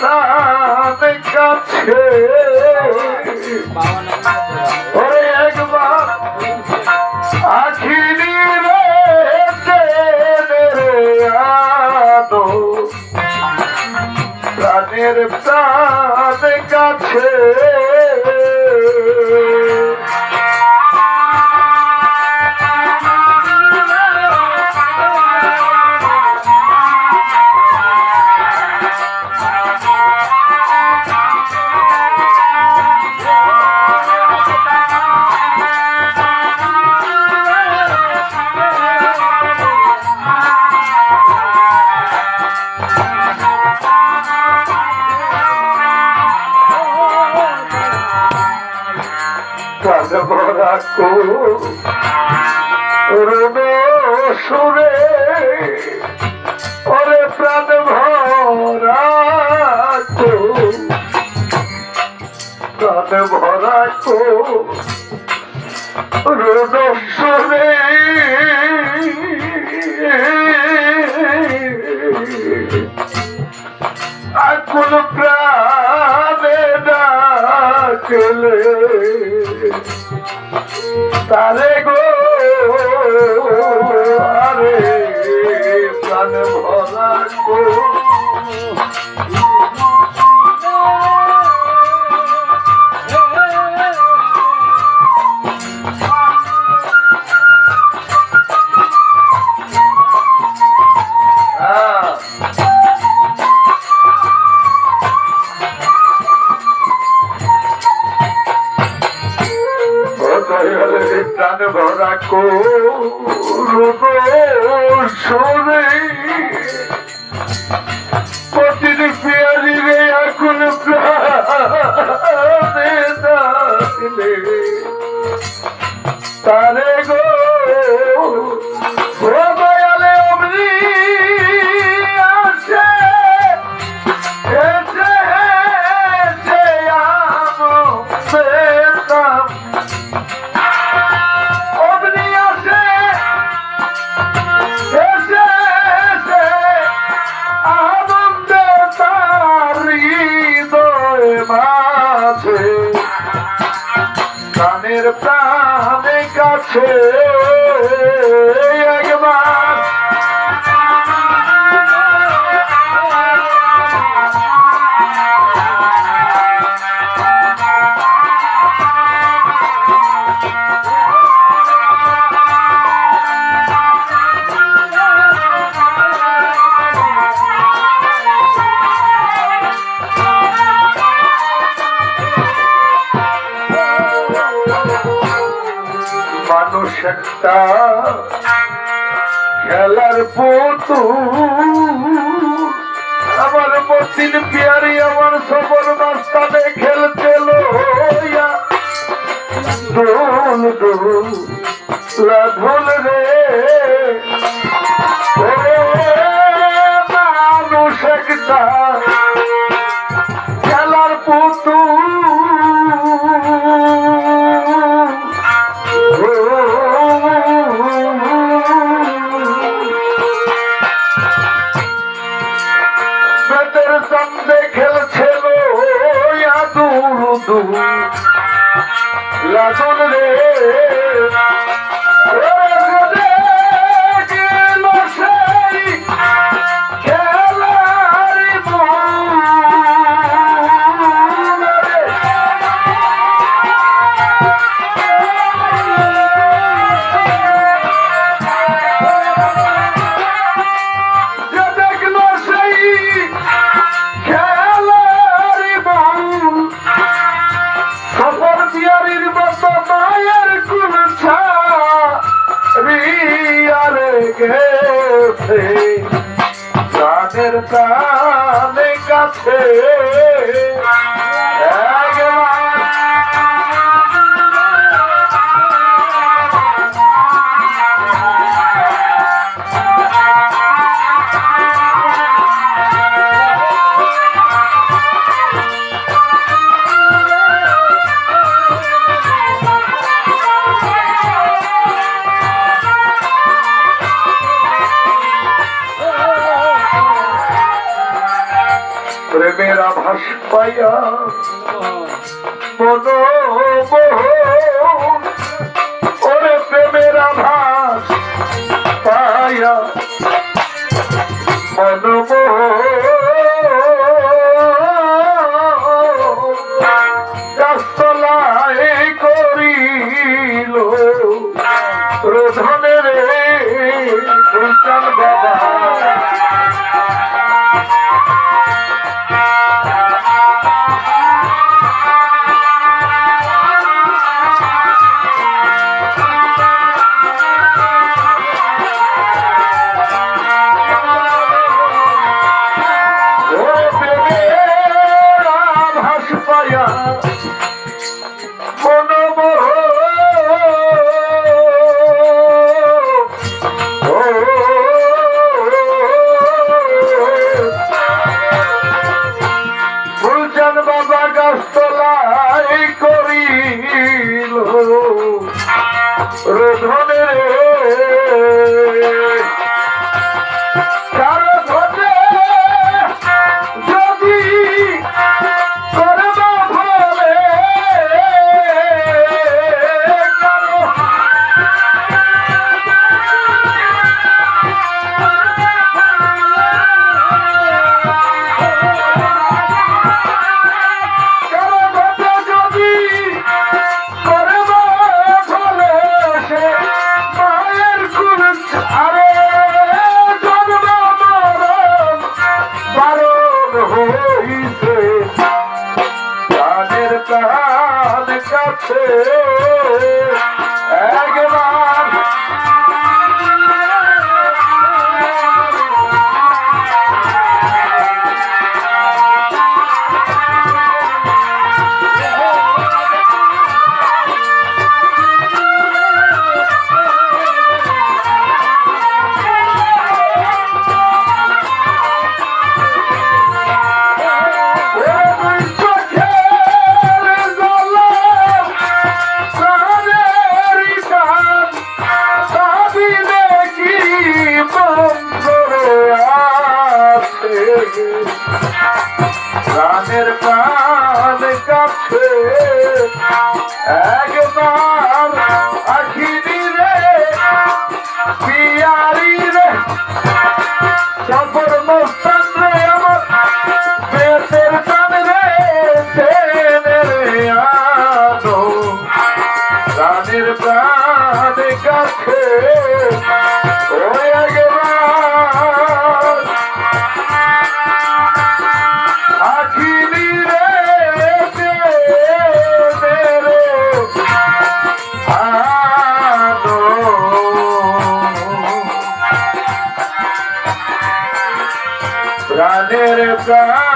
প্রাণ কাছে। ওরে একবার আখিরি রে রে আনো প্রাণের প্রাণ কাছে। ভরা সুরে ওরে প্রাণ ভরা প্রাণ ভরা করুণ সুরে। আকুল প্রাণে ডাকলে তারে গো আরে প্রাণ ভরা গো। মাঝে কানের প্রাণে কাছে মানুষ একটা খেলার পুতু আমার মতিন পিয়ারি আমার সবর রাস্তাতে খেলতে লোয়া দোল দোল, লাধুল রে। লাগুন কাছে। বলো ওরে প্রেমের আভাস পায়া Rosemont. ও একবার আখিনি রে, পিয়ারি রে। সফর মোস্তান রে আমার পেটের টান রে, টেনে রে আনো প্রাণের প্রাণ কাছে দরবার